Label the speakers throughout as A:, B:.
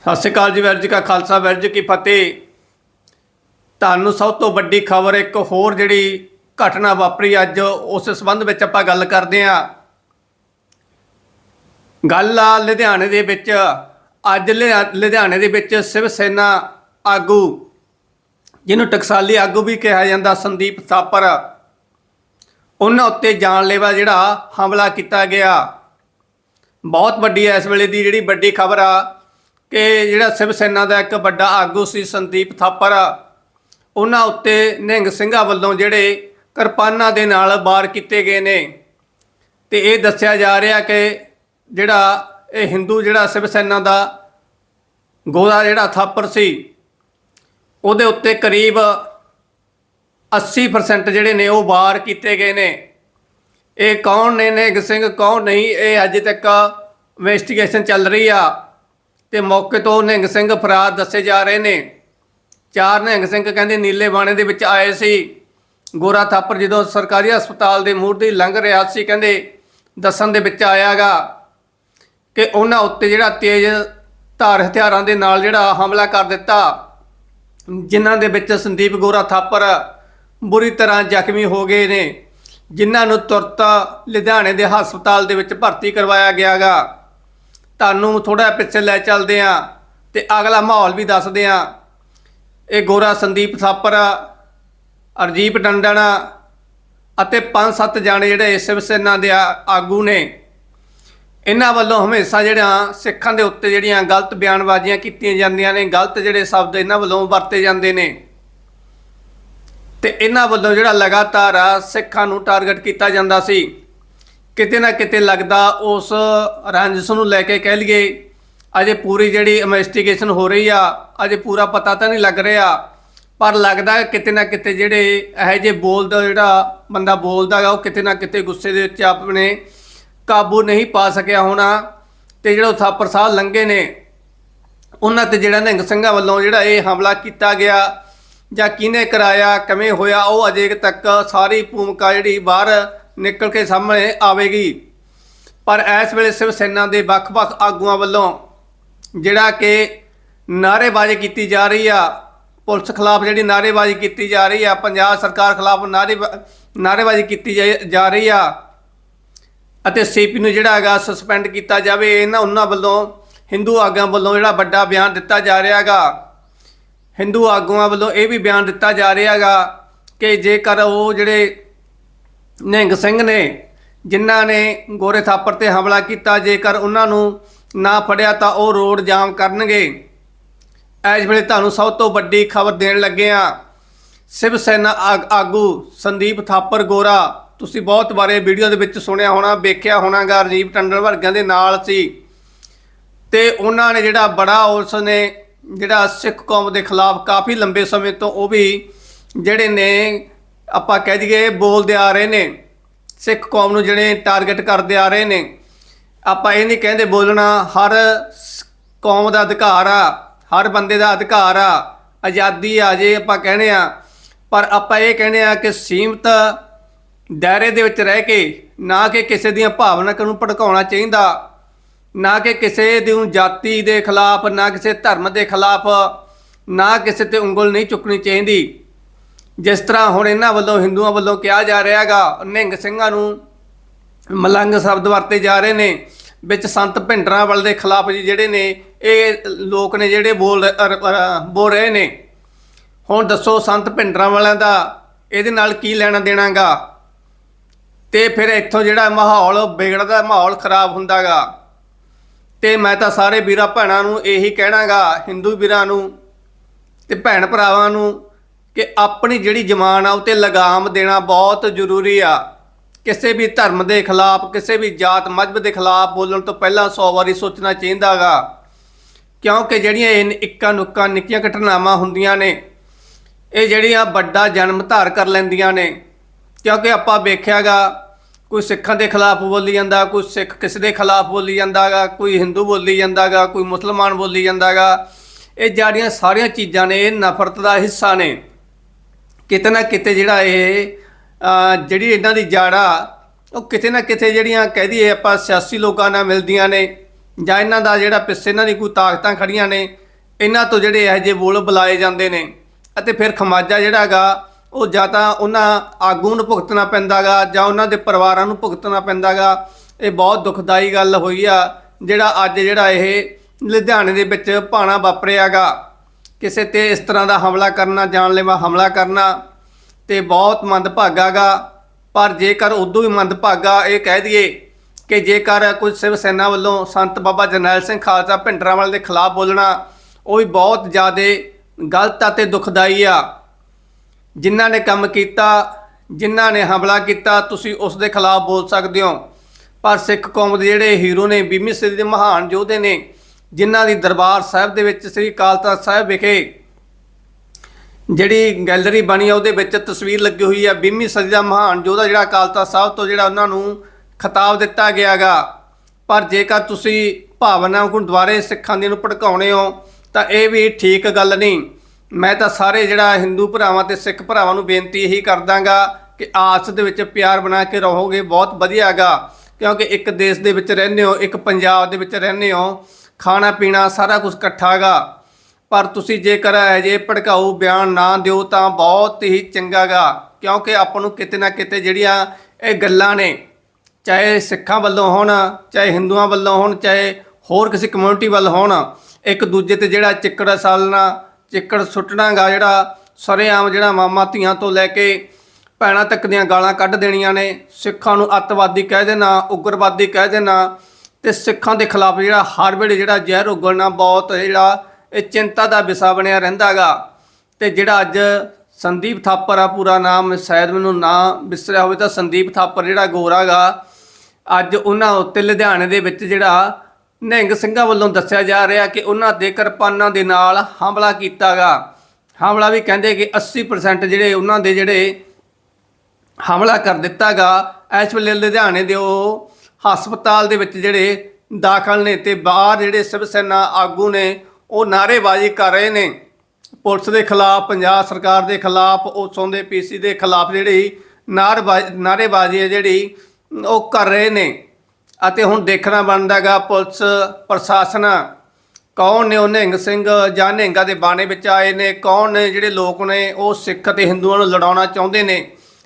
A: ਸਤਿ ਸ਼੍ਰੀ ਅਕਾਲ ਜੀ, ਵੈਰਜ ਕਾ ਖਾਲਸਾ, ਵੈਰਜ ਕੀ ਫਤਿਹ। ਤੁਹਾਨੂੰ ਸਭ ਤੋਂ ਵੱਡੀ ਖਬਰ, ਇੱਕ ਹੋਰ ਜਿਹੜੀ ਘਟਨਾ ਵਾਪਰੀ ਅੱਜ, ਉਸ ਸੰਬੰਧ ਵਿੱਚ ਆਪਾਂ ਗੱਲ ਕਰਦੇ ਹਾਂ। ਗੱਲ ਆ ਲੁਧਿਆਣੇ ਦੇ ਵਿੱਚ, ਅੱਜ ਲੁਧਿਆ- ਲੁਧਿਆਣੇ ਦੇ ਵਿੱਚ ਸਿਵ ਸੈਨਾ ਆਗੂ, ਜਿਹਨੂੰ ਟਕਸਾਲੀ ਆਗੂ ਵੀ ਕਿਹਾ ਜਾਂਦਾ, ਸੰਦੀਪ ਥਾਪਰ, ਉਹਨਾਂ ਉੱਤੇ ਜਾਨਲੇਵਾ ਜਿਹੜਾ ਹਮਲਾ ਕੀਤਾ ਗਿਆ। ਬਹੁਤ ਵੱਡੀ ਇਸ ਵੇਲੇ ਦੀ ਜਿਹੜੀ ਵੱਡੀ ਖਬਰ ਆ ਕਿ ਜਿਹੜਾ ਸਿਵ ਸੈਨਾ ਦਾ ਇੱਕ ਵੱਡਾ ਆਗੂ ਸੀ ਸੰਦੀਪ ਥਾਪਰ, ਉਹਨਾਂ ਉੱਤੇ ਨਿਹੰਗ ਸਿੰਘਾਂ ਵੱਲੋਂ ਜਿਹੜੇ ਕਿਰਪਾਨਾਂ ਦੇ ਨਾਲ ਵਾਰ ਕੀਤੇ ਗਏ ਨੇ। ਤੇ ਇਹ ਦੱਸਿਆ ਜਾ ਰਿਹਾ ਕਿ ਜਿਹੜਾ ਇਹ ਹਿੰਦੂ ਜਿਹੜਾ ਸਿਵ ਸੈਨਾ ਦਾ ਗੋਦਾ ਜਿਹੜਾ ਥਾਪਰ ਸੀ, ਉਹਦੇ ਉੱਤੇ ਕਰੀਬ 80% ਜਿਹੜੇ ਨੇ ਉਹ ਵਾਰ ਕੀਤੇ ਗਏ ਨੇ। ਇਹ ਕੌਣ ਨੇ ਨਿਹੰਗ ਸਿੰਘ, ਕੌਣ ਨਹੀਂ, ਇਹ ਅਜੇ ਤੱਕ ਇਨਵੈਸਟੀਗੇਸ਼ਨ ਚੱਲ ਰਹੀ ਆ। ਤੇ ਮੌਕੇ ਤੋਂ ਨਿਹੰਗ ਸਿੰਘ ਫਰਾਰ ਦੱਸੇ ਜਾ ਰਹੇ ਨੇ। ਚਾਰ ਨਿਹੰਗ ਸਿੰਘ ਕਹਿੰਦੇ ਨੀਲੇ ਬਾਣੇ ਦੇ ਵਿੱਚ ਆਏ ਸੀ। ਗੋਰਾ ਥਾਪਰ ਜਦੋਂ ਸਰਕਾਰੀ ਹਸਪਤਾਲ ਦੇ ਮੂਹਰ ਦੀ ਲੰਘ ਰਿਹਾ ਸੀ, ਕਹਿੰਦੇ ਦੱਸਣ ਦੇ ਵਿੱਚ ਆਇਆਗਾ ਕਿ ਉਹਨਾਂ ਉੱਤੇ ਜਿਹੜਾ ਤੇਜ਼ ਧਾਰ ਹਥਿਆਰਾਂ ਦੇ ਨਾਲ ਜਿਹੜਾ ਹਮਲਾ ਕਰ ਦਿੱਤਾ, ਜਿਨ੍ਹਾਂ ਦੇ ਵਿੱਚ ਸੰਦੀਪ ਗੋਰਾ ਥਾਪਰ ਬੁਰੀ ਤਰ੍ਹਾਂ ਜ਼ਖਮੀ ਹੋ ਗਏ ਨੇ, ਜਿਨ੍ਹਾਂ ਨੂੰ ਤੁਰਤ ਲੁਧਿਆਣੇ ਦੇ ਹਸਪਤਾਲ ਦੇ ਵਿੱਚ ਭਰਤੀ ਕਰਵਾਇਆ ਗਿਆਗਾ। ਤੁਹਾਨੂੰ ਥੋੜਾ ਪਿੱਛੇ ਲੈ ਚੱਲਦੇ ਆ ਤੇ ਅਗਲਾ ਮਾਹੌਲ ਵੀ ਦੱਸਦੇ ਆ ਇਹ ਗੋਰਾ ਸੰਦੀਪ ਥਾਪਰ ਅਰਜੀਪ ਡੰਡਨ ਅਤੇ ਪੰਜ ਸੱਤ ਜਾਣੇ ਜਿਹੜੇ ਸਿਵ ਸੈਨਾ ਦੇ ਆਗੂ ਨੇ। ਇਹਨਾਂ ਵੱਲੋਂ ਹਮੇਸ਼ਾ ਜਿਹੜੀਆਂ ਸਿੱਖਾਂ ਦੇ ਉੱਤੇ ਜਿਹੜੀਆਂ ਗਲਤ ਬਿਆਨਬਾਜ਼ੀਆਂ ਕੀਤੀਆਂ ਜਾਂਦੀਆਂ ਨੇ, ਗਲਤ ਜਿਹੜੇ ਸ਼ਬਦ ਇਹਨਾਂ ਵੱਲੋਂ ਵਰਤੇ ਜਾਂਦੇ ਨੇ। ਤੇ ਇਹਨਾਂ ਵੱਲੋਂ ਜਿਹੜਾ ਲਗਾਤਾਰ ਸਿੱਖਾਂ ਨੂੰ ਟਾਰਗੇਟ ਕੀਤਾ ਜਾਂਦਾ ਸੀ। ਕਿਤੇ ਨਾ ਕਿਤੇ ਲੱਗਦਾ ਉਸ ਰੰਜਸ ਨੂੰ ਲੈ ਕੇ ਕਹਿ ਲਈਏ, ਅਜੇ ਪੂਰੀ ਜਿਹੜੀ ਇਨਵੈਸਟੀਗੇਸ਼ਨ ਹੋ ਰਹੀ ਆ, ਅਜੇ ਪੂਰਾ ਪਤਾ ਤਾਂ ਨਹੀਂ ਲੱਗ ਰਿਹਾ, ਪਰ ਲੱਗਦਾ ਕਿਤੇ ਨਾ ਕਿਤੇ ਜਿਹੜੇ ਇਹੋ ਜਿਹੇ ਬੋਲਦਾ ਜਿਹੜਾ ਬੰਦਾ ਬੋਲਦਾ ਗਾ ਉਹ ਕਿਤੇ ਨਾ ਕਿਤੇ ਗੁੱਸੇ ਦੇ ਵਿੱਚ ਆਪਣੇ ਕਾਬੂ ਨਹੀਂ ਪਾ ਸਕਿਆ ਹੋਣਾ ਤੇ ਜਿਹੜਾ ਥਾਪਰ ਸਾਹਿਬ ਲੰਗੇ ਨੇ, ਉਹਨਾਂ ਤੇ ਜਿਹੜਾ ਨਿਹੰਗ ਸਿੰਘਾਂ ਵੱਲੋਂ ਜਿਹੜਾ ਇਹ ਹਮਲਾ ਕੀਤਾ ਗਿਆ ਜਾਂ ਕਿਹਨੇ ਕਰਾਇਆ, ਕਿਵੇਂ ਹੋਇਆ, ਉਹ ਅਜੇ ਤੱਕ ਸਾਰੀ ਭੂਮਿਕਾ ਜਿਹੜੀ ਬਾਹਰ ਨਿਕਲ ਕੇ ਸਾਹਮਣੇ ਆਵੇਗੀ। ਪਰ ਇਸ ਵੇਲੇ ਸਿਵ ਸੈਨਾ ਦੇ ਵੱਖ-ਵੱਖ ਆਗੂਆਂ ਵੱਲੋਂ ਜਿਹੜਾ ਕਿ ਨਾਅਰੇਬਾਜ਼ੀ ਕੀਤੀ ਜਾ ਰਹੀ ਆ, ਪੁਲਿਸ ਖਿਲਾਫ ਜਿਹੜੀ ਨਾਅਰੇਬਾਜ਼ੀ ਕੀਤੀ ਜਾ ਰਹੀ ਆ, ਪੰਜਾਬ ਸਰਕਾਰ ਖਿਲਾਫ ਨਾਅਰੇ ਨਾਅਰੇਬਾਜ਼ੀ ਕੀਤੀ ਜਾ- ਜਾ ਰਹੀ ਆ ਅਤੇ ਸੀਪੀ ਨੂੰ ਜਿਹੜਾ ਹੈਗਾ ਸਸਪੈਂਡ ਕੀਤਾ ਜਾਵੇ, ਇਹਨਾਂ ਉਹਨਾਂ ਵੱਲੋਂ ਹਿੰਦੂ ਆਗੂਆਂ ਵੱਲੋਂ ਜਿਹੜਾ ਵੱਡਾ ਬਿਆਨ ਦਿੱਤਾ ਜਾ ਰਿਹਾ ਹੈਗਾ। ਹਿੰਦੂ ਆਗੂਆਂ ਵੱਲੋਂ ਇਹ ਵੀ ਬਿਆਨ ਦਿੱਤਾ ਜਾ ਰਿਹਾ ਹੈਗਾ ਕਿ ਜੇਕਰ ਉਹ ਜਿਹੜੇ ਨਿਹੰਗ ਸਿੰਘ ਨੇ ਜਿਨ੍ਹਾਂ ਨੇ ਗੋਰੇ ਥਾਪਰ ਤੇ ਹਮਲਾ ਕੀਤਾ, ਜੇਕਰ ਉਹਨਾਂ ਨੂੰ ਨਾ ਫੜਿਆ ਤਾਂ ਉਹ ਰੋਡ ਜਾਮ ਕਰਨਗੇ। ਇਸ ਵੇਲੇ ਤੁਹਾਨੂੰ ਸਭ ਤੋਂ ਵੱਡੀ ਖਬਰ ਦੇਣ ਲੱਗੇ ਆ ਸਿਵ ਸੈਨਾ ਆਗ- ਆਗੂ ਸੰਦੀਪ ਥਾਪਰ ਗੋਰਾ, ਤੁਸੀਂ ਬਹੁਤ ਬਾਰੇ ਵੀਡੀਓ ਦੇ ਵਿੱਚ ਸੁਣਿਆ ਹੋਣਾ, ਵੇਖਿਆ ਹੋਣਾਗਾ ਰਾਜੀਵ ਟੰਡਨ ਵਰਗਿਆਂ ਦੇ ਨਾਲ ਸੀ। ਤੇ ਉਹਨਾਂ ਨੇ ਜਿਹੜਾ ਬੜਾ ਉਸ ਨੇ ਜਿਹੜਾ ਸਿੱਖ ਕੌਮ ਦੇ ਖਿਲਾਫ ਕਾਫੀ ਲੰਬੇ ਸਮੇਂ ਤੋਂ ਉਹ ਵੀ ਜਿਹੜੇ ਨੇ ਆਪਾਂ ਕਹਿ ਦਈਏ ਬੋਲਦੇ ਆ ਰਹੇ ਨੇ, ਸਿੱਖ ਕੌਮ ਨੂੰ ਜਿਹੜੇ ਟਾਰਗੇਟ ਕਰਦੇ ਆ ਰਹੇ ਨੇ, ਆਪਾਂ ਇਹ ਨਹੀਂ ਕਹਿੰਦੇ ਬੋਲਣਾ ਹਰ ਸ- ਕੌਮ ਦਾ ਅਧਿਕਾਰ ਆ, ਹਰ ਬੰਦੇ ਦਾ ਅਧਿਕਾਰ ਆ, ਆਜ਼ਾਦੀ ਆ ਜੇ ਆਪਾਂ ਕਹਿੰਦੇ ਆ, ਪਰ ਆਪਾਂ ਇਹ ਕਹਿੰਦੇ ਆ ਕਿ ਸੀਮਤ ਦਾਇਰੇ ਦੇ ਵਿੱਚ ਰਹਿ ਕੇ ਨਾ ਕਿ ਕਿਸੇ ਦੀਆਂ ਭਾਵਨਾਵਾਂ ਨੂੰ ਭੜਕਾਉਣਾ ਚਾਹੀਦਾ, ਨਾ ਕਿ ਕਿਸੇ ਦੀ ਜਾਤੀ ਦੇ ਖਿਲਾਫ, ਨਾ ਕਿਸੇ ਧਰਮ ਦੇ ਖਿਲਾਫ, ਨਾ ਕਿਸੇ ਤੇ ਉਂਗਲ ਨਹੀਂ ਚੁੱਕਣੀ ਚਾਹੀਦੀ। ਜਿਸ ਤਰ੍ਹਾਂ ਹੁਣ ਇਹਨਾਂ ਵੱਲੋਂ ਹਿੰਦੂਆਂ ਵੱਲੋਂ ਕਿਹਾ ਜਾ ਰਿਹਾ ਹੈਗਾ ਨਿਹੰਗ ਸਿੰਘਾਂ ਨੂੰ ਮਲੰਗ ਸ਼ਬਦ ਵਰਤੇ ਜਾ ਰਹੇ ਨੇ, ਵਿੱਚ ਸੰਤ ਭਿੰਡਰਾਂ ਵਾਲ ਦੇ ਖਿਲਾਫ ਜੀ ਜਿਹੜੇ ਨੇ, ਇਹ ਲੋਕ ਨੇ ਜਿਹੜੇ ਬੋਲ ਬੋਲ ਰਹੇ ਨੇ। ਹੁਣ ਦੱਸੋ ਸੰਤ ਭਿੰਡਰਾਂ ਵਾਲਿਆਂ ਦਾ ਇਹਦੇ ਨਾਲ ਕੀ ਲੈਣਾ ਦੇਣਾਗਾ? ਤੇ ਫਿਰ ਇੱਥੋਂ ਜਿਹੜਾ ਮਾਹੌਲ ਵਿਗੜਦਾ, ਮਾਹੌਲ ਖਰਾਬ ਹੁੰਦਾਗਾ। ਤੇ ਮੈਂ ਤਾਂ ਸਾਰੇ ਵੀਰਾਂ ਭੈਣਾਂ ਨੂੰ ਇਹੀ ਕਹਿਣਾਗਾ, ਹਿੰਦੂ ਵੀਰਾਂ ਨੂੰ ਤੇ ਭੈਣ ਭਰਾਵਾਂ ਨੂੰ ਕਿ ਆਪਣੀ ਜਿਹੜੀ ਜ਼ਮਾਨ ਆ ਉਹ ਤੇ ਲਗਾਮ ਦੇਣਾ ਬਹੁਤ ਜ਼ਰੂਰੀ ਆ। ਕਿਸੇ ਵੀ ਧਰਮ ਦੇ ਖਿਲਾਫ, ਕਿਸੇ ਵੀ ਜਾਤ ਮਜ਼ਹਬ ਦੇ ਖਿਲਾਫ ਬੋਲਣ ਤੋਂ ਪਹਿਲਾਂ 100 ਵਾਰੀ ਸੋਚਣਾ ਚਾਹੀਦਾਗਾ ਕਿਉਂਕਿ ਜਿਹੜੀਆਂ ਇਹ ਇੱਕਾਂ ਨੁੱਕਾਂ ਨਿੱਕੀਆਂ ਘਟਨਾਵਾਂ ਹੁੰਦੀਆਂ ਨੇ, ਇਹ ਜਿਹੜੀਆਂ ਵੱਡਾ ਜਨਮ ਧਾਰ ਕਰ ਲੈਂਦੀਆਂ ਨੇ, ਕਿਉਂਕਿ ਆਪਾਂ ਵੇਖਿਆਗਾ ਕੋਈ ਸਿੱਖਾਂ ਦੇ ਖਿਲਾਫ ਬੋਲੀ ਜਾਂਦਾ, ਕੋਈ ਸਿੱਖ ਕਿਸੇ ਦੇ ਖਿਲਾਫ ਬੋਲੀ ਜਾਂਦਾਗਾ ਕੋਈ ਹਿੰਦੂ ਬੋਲੀ ਜਾਂਦਾਗਾ ਕੋਈ ਮੁਸਲਮਾਨ ਬੋਲੀ ਜਾਂਦਾਗਾ ਇਹ ਜਿਹੜੀਆਂ ਸਾਰੀਆਂ ਚੀਜ਼ਾਂ ਨੇ, ਇਹ ਨਫ਼ਰਤ ਦਾ ਹਿੱਸਾ ਨੇ। ਕਿਤੇ ਨਾ ਕਿਤੇ ਜਿਹੜਾ ਇਹ ਜਿਹੜੀ ਇਹਨਾਂ ਦੀ ਜਾੜਾ, ਉਹ ਕਿਤੇ ਨਾ ਕਿਤੇ ਜਿਹੜੀਆਂ ਕਹਿ ਦਈਏ ਆਪਾਂ ਸਿਆਸੀ ਲੋਕਾਂ ਨਾਲ ਮਿਲਦੀਆਂ ਨੇ, ਜਾਂ ਇਹਨਾਂ ਦਾ ਜਿਹੜਾ ਪਿੱਛੇ ਇਹਨਾਂ ਦੀ ਕੋਈ ਤਾਕਤਾਂ ਖੜੀਆਂ ਨੇ, ਇਹਨਾਂ ਤੋਂ ਜਿਹੜੇ ਇਹੋ ਜਿਹੇ ਬੋਲ ਬੁਲਾਏ ਜਾਂਦੇ ਨੇ, ਅਤੇ ਫਿਰ ਖਮਾਜਾ ਜਿਹੜਾਗਾ ਉਹ ਜਾਂ ਤਾਂ ਉਹਨਾਂ ਆਗੂ ਨੂੰ ਭੁਗਤਣਾ ਪੈਂਦਾਗਾ, ਜਾਂ ਉਹਨਾਂ ਦੇ ਪਰਿਵਾਰਾਂ ਨੂੰ ਭੁਗਤਣਾ ਪੈਂਦਾਗਾ, ਇਹ ਬਹੁਤ ਦੁਖਦਾਈ ਗੱਲ ਹੋਈ ਆ, ਜਿਹੜਾ ਅੱਜ ਜਿਹੜਾ ਇਹ ਲੁਧਿਆਣੇ ਦੇ ਵਿੱਚ ਭਾਣਾ ਵਾਪਰਿਆਗਾ ਕਿਸੇ ਤੇ ਇਸ ਤਰ੍ਹਾਂ ਦਾ ਹਮਲਾ ਕਰਨਾ ਜਾਨਲੇਵਾ ਹਮਲਾ ਕਰਨਾ, ਤੇ ਬਹੁਤ ਮੰਦਭਾਗਾਗਾ ਪਰ ਜੇਕਰ ਉਦੋਂ ਵੀ ਮੰਦਭਾਗਾ ਇਹ ਕਹਿ ਦਈਏ ਕਿ ਜੇਕਰ ਕੁਝ ਸਿਵ ਸੈਨਾ ਵੱਲੋਂ ਸੰਤ ਬਾਬਾ ਜਰਨੈਲ ਸਿੰਘ ਖਾਲਸਾ ਭਿੰਡਰਾਂਵਾਲੇ ਦੇ ਖਿਲਾਫ ਬੋਲਣਾ, ਉਹ ਵੀ ਬਹੁਤ ਜ਼ਿਆਦਾ ਗਲਤ ਅਤੇ ਦੁਖਦਾਈ ਆ। ਜਿਨ੍ਹਾਂ ਨੇ ਕੰਮ ਕੀਤਾ, ਜਿਨ੍ਹਾਂ ਨੇ ਹਮਲਾ ਕੀਤਾ, ਤੁਸੀਂ ਉਸ ਦੇ ਖਿਲਾਫ ਬੋਲ ਸਕਦੇ ਹੋ। ਪਰ ਸਿੱਖ ਕੌਮ ਦੇ ਜਿਹੜੇ ਹੀਰੋ ਨੇ, ਬੀਮੀ ਸ੍ਰੀ ਦੇ ਮਹਾਨ ਯੋਧੇ ਨੇ ਜਿਨ੍ਹਾਂ ਦੀ ਦਰਬਾਰ ਸਾਹਿਬ ਦੇ ਵਿੱਚ ਸ੍ਰੀ ਅਕਾਲ ਤਖਤ ਸਾਹਿਬ ਵਿਖੇ ਜਿਹੜੀ ਗੈਲਰੀ ਬਣੀ ਆ, ਉਹਦੇ ਵਿੱਚ ਤਸਵੀਰ ਲੱਗੀ ਹੋਈ ਆ। ਬੀਮੀ ਸਦੀ ਦਾ ਮਹਾਨ ਯੋਧਾ ਜਿਹੜਾ ਅਕਾਲ ਤਖਤ ਸਾਹਿਬ ਤੋਂ ਜਿਹੜਾ ਉਹਨਾਂ ਨੂੰ ਖਿਤਾਬ ਦਿੱਤਾ ਗਿਆਗਾ ਪਰ ਜੇਕਰ ਤੁਸੀਂ ਭਾਵਨਾ ਗੁਰਦੁਆਰੇ ਸਿੱਖਾਂ ਦੀ ਨੂੰ ਭੜਕਾਉਣੇ ਹੋ, ਤਾਂ ਇਹ ਵੀ ਠੀਕ ਗੱਲ ਨਹੀਂ। ਮੈਂ ਤਾਂ ਸਾਰੇ ਜਿਹੜਾ ਹਿੰਦੂ ਭਰਾਵਾਂ ਤੇ ਸਿੱਖ ਭਰਾਵਾਂ ਨੂੰ ਬੇਨਤੀ ਇਹੀ ਕਰਦਾਗਾ ਕਿ ਆਸ ਦੇ ਵਿੱਚ ਪਿਆਰ ਬਣਾ ਕੇ ਰਹੋਗੇ, ਬਹੁਤ ਵਧੀਆਗਾ ਕਿਉਂਕਿ ਇੱਕ ਦੇਸ਼ ਦੇ ਵਿੱਚ ਰਹਿੰਦੇ ਹੋ, ਇੱਕ ਪੰਜਾਬ ਦੇ ਵਿੱਚ ਰਹਿੰਦੇ ਹੋ ਖਾਣਾ ਪੀਣਾ ਸਾਰਾ ਕੁਝ ਇਕੱਠਾਗਾ। ਪਰ ਤੁਸੀਂ ਜੇਕਰ ਅਜੇ ਭੜਕਾਊ ਬਿਆਨ ਨਾ ਦਿਓ ਤਾਂ ਬਹੁਤ ਹੀ ਚੰਗਾਗਾ, ਕਿਉਂਕਿ ਆਪਾਂ ਨੂੰ ਕਿਤੇ ਨਾ ਕਿਤੇ ਜਿਹੜੀਆਂ ਇਹ ਗੱਲਾਂ ਨੇ, ਚਾਹੇ ਸਿੱਖਾਂ ਵੱਲੋਂ ਹੋਣ, ਚਾਹੇ ਹਿੰਦੂਆਂ ਵੱਲੋਂ ਹੋਣ, ਚਾਹੇ ਹੋਰ ਕਿਸੇ ਕਮਿਊਨਿਟੀ ਵੱਲ ਹੋਣ, ਇੱਕ ਦੂਜੇ ਤੇ ਜਿਹੜਾ ਚਿੱਕੜ ਸਾਲਣਾ, ਚਿੱਕੜ ਸੁੱਟਣਾਗਾ, ਜਿਹੜਾ ਸਰੇਆਮ ਜਿਹੜਾ ਮਾਮਾ ਧੀਆਂ ਤੋਂ ਲੈ ਕੇ ਭੈਣਾਂ ਤੱਕ ਦੀਆਂ ਗਾਲਾਂ ਕੱਢ ਦੇਣੀਆਂ ਨੇ, ਸਿੱਖਾਂ ਨੂੰ ਅੱਤਵਾਦੀ ਕਹਿ ਦੇਣਾ, ਉਗਰਵਾਦੀ ਕਹਿ ਦੇਣਾ ਤੇ ਸਿੱਖਾਂ ਦੇ ਖਿਲਾਫ ਜਿਹੜਾ ਹਰ ਵੇਲੇ ਜਿਹੜਾ ਜ਼ਹਿਰ ਉਗਲਣਾ ਬਹੁਤ ਜਿਹੜਾ ਇਹ ਚਿੰਤਾ ਦਾ ਵਿਸ਼ਾ ਬਣਿਆ ਰਹਿੰਦਾਗਾ। ਤੇ ਜਿਹੜਾ ਅੱਜ ਸੰਦੀਪ ਥਾਪਰ ਆ, ਪੂਰਾ ਨਾਮ ਸ਼ਾਇਦ ਮੈਨੂੰ ਨਾ ਵਿਸਰਿਆ ਹੋਵੇ ਤਾਂ ਸੰਦੀਪ ਥਾਪਰ ਜਿਹੜਾ ਗੋਰਾਗਾ, ਅੱਜ ਉਹਨਾਂ ਉੱਤੇ ਲੁਧਿਆਣੇ ਦੇ ਵਿੱਚ ਜਿਹੜਾ ਨਿਹੰਗ ਸਿੰਘਾਂ ਵੱਲੋਂ ਦੱਸਿਆ ਜਾ ਰਿਹਾ ਕਿ ਉਹਨਾਂ ਦੇ ਕਿਰਪਾਨਾਂ ਦੇ ਨਾਲ ਹਮਲਾ ਕੀਤਾਗਾ। ਹਮਲਾ ਵੀ ਕਹਿੰਦੇ ਕਿ 80% ਜਿਹੜੇ ਉਹਨਾਂ ਦੇ ਜਿਹੜੇ ਹਮਲਾ ਕਰ ਦਿੱਤਾਗਾ, ਇਸ ਵੇਲੇ ਲੁਧਿਆਣੇ ਦੇ ਉਹ ਹਸਪਤਾਲ ਦੇ ਵਿੱਚ ਜਿਹੜੇ ਦਾਖਲ ਨੇ ਤੇ ਬਾਹਰ ਜਿਹੜੇ ਸਿਵ ਸੈਨਾ ਆਗੂ ਨੇ, ਉਹ ਨਾਅਰੇਬਾਜ਼ੀ ਕਰ ਰਹੇ ਨੇ। ਪੁਲਿਸ ਦੇ ਖਿਲਾਫ, ਪੰਜਾਬ ਸਰਕਾਰ ਦੇ ਖਿਲਾਫ ਉਸੋਂ ਦੇ ਪੀਸੀ ਦੇ ਖਿਲਾਫ ਜਿਹੜੀ ਨਾਅਰੇਬਾਜ਼ੀ ਨਾਅਰੇਬਾਜ਼ੀ ਹੈ ਜਿਹੜੀ, ਉਹ ਕਰ ਰਹੇ ਨੇ। ਅਤੇ ਹੁਣ ਦੇਖਣਾ ਬਣਦਾਗਾ ਪੁਲਿਸ ਪ੍ਰਸ਼ਾਸਨ ਕੌਣ ਨੇ, ਉਹ ਨਿਹੰਗ ਸਿੰਘ ਜਾਂ ਨਿਹੰਗਾਂ ਦੇ ਬਾਣੇ ਵਿੱਚ ਆਏ ਨੇ, ਕੌਣ ਨੇ, ਜਿਹੜੇ ਲੋਕ ਨੇ, ਉਹ ਸਿੱਖ ਅਤੇ ਹਿੰਦੂਆਂ ਨੂੰ ਲੜਾਉਣਾ ਚਾਹੁੰਦੇ ਨੇ।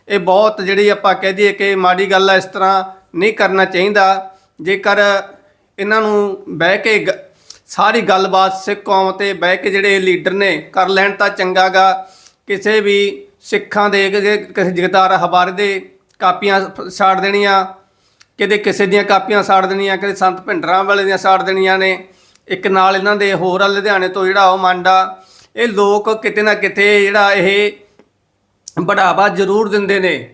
A: ਇਹ ਬਹੁਤ ਜਿਹੜੀ ਆਪਾਂ ਕਹਿ ਦਈਏ ਕਿ ਮਾੜੀ ਗੱਲ ਹੈ ਇਸ ਤਰ੍ਹਾਂ ਨਹੀਂ ਕਰਨਾ ਚਾਹੀਦਾ। ਜੇਕਰ ਇਹਨਾਂ ਨੂੰ ਬਹਿ ਕੇ ਗ- ਸਾਰੀ ਗੱਲਬਾਤ ਸਿੱਖ ਕੌਮ ਤੇ ਬਹਿ ਕੇ ਜਿਹੜੇ ਲੀਡਰ ਨੇ ਕਰ ਲੈਣ ਤਾਂ ਚੰਗਾਗਾ ਕਿਸੇ ਵੀ ਸਿੱਖਾਂ ਦੇ ਕਿਸੇ ਕਿਸੇ ਜਗਤਾਰ ਹਵਾਰੇ ਦੇ ਕਾਪੀਆਂ ਫ- ਸਾੜ ਦੇਣੀਆਂ, ਕਿਤੇ ਕਿਸੇ ਦੀਆਂ ਕਾਪੀਆਂ ਸਾੜ ਦੇਣੀਆਂ, ਕਿਤੇ ਸੰਤ ਭਿੰਡਰਾਂ ਵਾਲੇ ਦੀਆਂ ਸਾੜ ਦੇਣੀਆਂ ਨੇ, ਇੱਕ ਨਾਲ ਇਹਨਾਂ ਦੇ ਹੋਰ ਆ ਲੁਧਿਆਣੇ ਤੋਂ ਜਿਹੜਾ ਉਹ ਮੰਡਾ। ਇਹ ਲੋਕ ਕਿਤੇ ਨਾ ਕਿਤੇ ਜਿਹੜਾ ਇਹ ਬੜਾਵਾ ਜ਼ਰੂਰ ਦਿੰਦੇ ਨੇ।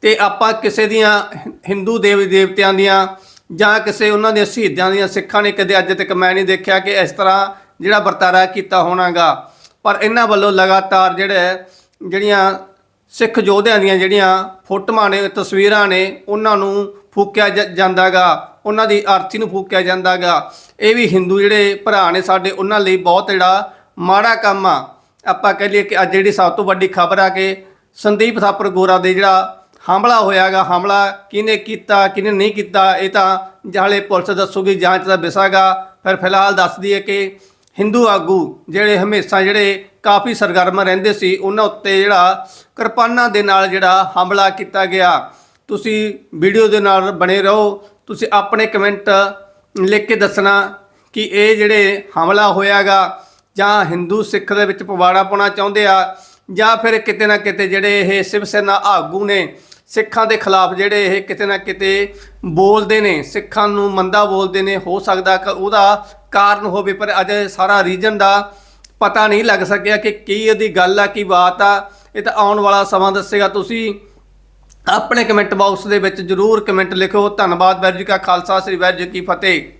A: ਤੇ ਆਪਾਂ ਕਿਸੇ ਦੀਆਂ ਹਿੰਦੂ ਦੇਵ, ਦੇਵਤਿਆਂ ਦੀਆਂ ਜਾਂ ਕਿਸੇ ਉਹਨਾਂ ਦੇ ਸ਼ਹੀਦਾਂ ਦੀਆਂ ਸਿੱਖਾਂ ਨੇ ਕਦੇ ਅੱਜ ਤੱਕ ਮੈਂ ਨਹੀਂ ਦੇਖਿਆ ਕਿ ਇਸ ਤਰ੍ਹਾਂ ਜਿਹੜਾ ਵਰਤਾਰਾ ਕੀਤਾ ਹੋਣਾਗਾ। ਪਰ ਇਹਨਾਂ ਵੱਲੋਂ ਲਗਾਤਾਰ ਜਿਹੜੇ ਜਿਹੜੀਆਂ ਸਿੱਖ ਯੋਧਿਆਂ ਦੀਆਂ ਜਿਹੜੀਆਂ ਫੋਟੋਆਂ ਨੇ, ਤਸਵੀਰਾਂ ਨੇ, ਉਹਨਾਂ ਨੂੰ ਫੂਕਿਆ ਜ- ਜਾਂਦਾਗਾ। ਉਹਨਾਂ ਦੀ ਆਰਤੀ ਨੂੰ ਫੂਕਿਆ ਜਾਂਦਾਗਾ। ਇਹ ਵੀ ਹਿੰਦੂ ਜਿਹੜੇ ਭਰਾ ਨੇ ਸਾਡੇ, ਉਹਨਾਂ ਲਈ ਬਹੁਤ ਜਿਹੜਾ ਮਾੜਾ ਕੰਮ ਆ। ਆਪਾਂ ਕਹਿ ਲਈਏ ਕਿ ਅੱਜ ਜਿਹੜੀ ਸਭ ਤੋਂ ਵੱਡੀ ਖਬਰ ਆ ਕਿ ਸੰਦੀਪ ਥਾਪਰ ਗੋਰਾ ਦੇ ਜਿਹੜਾ ਹਮਲਾ ਹੋਇਆਗਾ, ਹਮਲਾ ਕਿਹਨੇ ਕੀਤਾ, ਕਿਹਨੇ ਨਹੀਂ ਕੀਤਾ, ਇਹ ਤਾਂ ਜਾਲੇ ਪੁਲਿਸ ਦੱਸੂਗੀ, ਜਾਂਚ ਦਾ ਵਿਸ਼ਾਗਾ ਫਿਰ ਫਿਲਹਾਲ ਦੱਸ ਦਈਏ ਕਿ ਹਿੰਦੂ ਆਗੂ ਜਿਹੜੇ ਹਮੇਸ਼ਾ ਜਿਹੜੇ ਕਾਫੀ ਸਰਗਰਮ ਰਹਿੰਦੇ ਸੀ, ਉਹਨਾਂ ਉੱਤੇ ਜਿਹੜਾ ਕਿਰਪਾਨਾਂ ਦੇ ਨਾਲ ਜਿਹੜਾ ਹਮਲਾ ਕੀਤਾ ਗਿਆ। ਤੁਸੀਂ ਵੀਡੀਓ ਦੇ ਨਾਲ ਬਣੇ ਰਹੋ, ਤੁਸੀਂ ਆਪਣੇ ਕਮੈਂਟ ਲਿਖ ਕੇ ਦੱਸਣਾ ਕਿ ਇਹ ਜਿਹੜੇ ਹਮਲਾ ਹੋਇਆਗਾ, ਜਾਂ ਹਿੰਦੂ ਸਿੱਖ ਦੇ ਵਿੱਚ ਪਵਾੜਾ ਪਾਉਣਾ ਚਾਹੁੰਦੇ ਆ, ਜਾਂ ਫਿਰ ਕਿਤੇ ਨਾ ਕਿਤੇ ਜਿਹੜੇ ਇਹ ਸਿਵ ਸੈਨਾ ਆਗੂ ਨੇ ਸਿੱਖਾਂ ਦੇ ਖਿਲਾਫ ਜਿਹੜੇ ਇਹ ਕਿਤੇ ਨਾ ਕਿਤੇ ਬੋਲਦੇ ਨੇ, ਸਿੱਖਾਂ ਨੂੰ ਮੰਦਾ ਬੋਲਦੇ ਨੇ, ਹੋ ਸਕਦਾ ਕਿ ਉਹਦਾ ਕਾਰਨ ਹੋਵੇ, ਪਰ ਅਜੇ ਸਾਰਾ ਰੀਜਨ ਦਾ ਪਤਾ ਨਹੀਂ ਲੱਗ ਸਕਿਆ ਕਿ ਕੀ ਇਹਦੀ ਗੱਲ ਆ, ਕੀ ਬਾਤ ਆ। ਇਹ ਤਾਂ ਆਉਣ ਵਾਲਾ ਸਮਾਂ ਦੱਸੇਗਾ। ਤੁਸੀਂ ਆਪਣੇ ਕਮੈਂਟ ਬਾਕਸ ਦੇ ਵਿੱਚ ਜਰੂਰ ਕਮੈਂਟ ਲਿਖੋ। ਧੰਨਵਾਦ, ਵਾਹਿਗੁਰੂ ਜੀ ਕਾ ਖਾਲਸਾ, ਸ੍ਰੀ ਵਾਹਿਗੁਰੂ ਜੀ ਕੀ ਫਤਿਹ।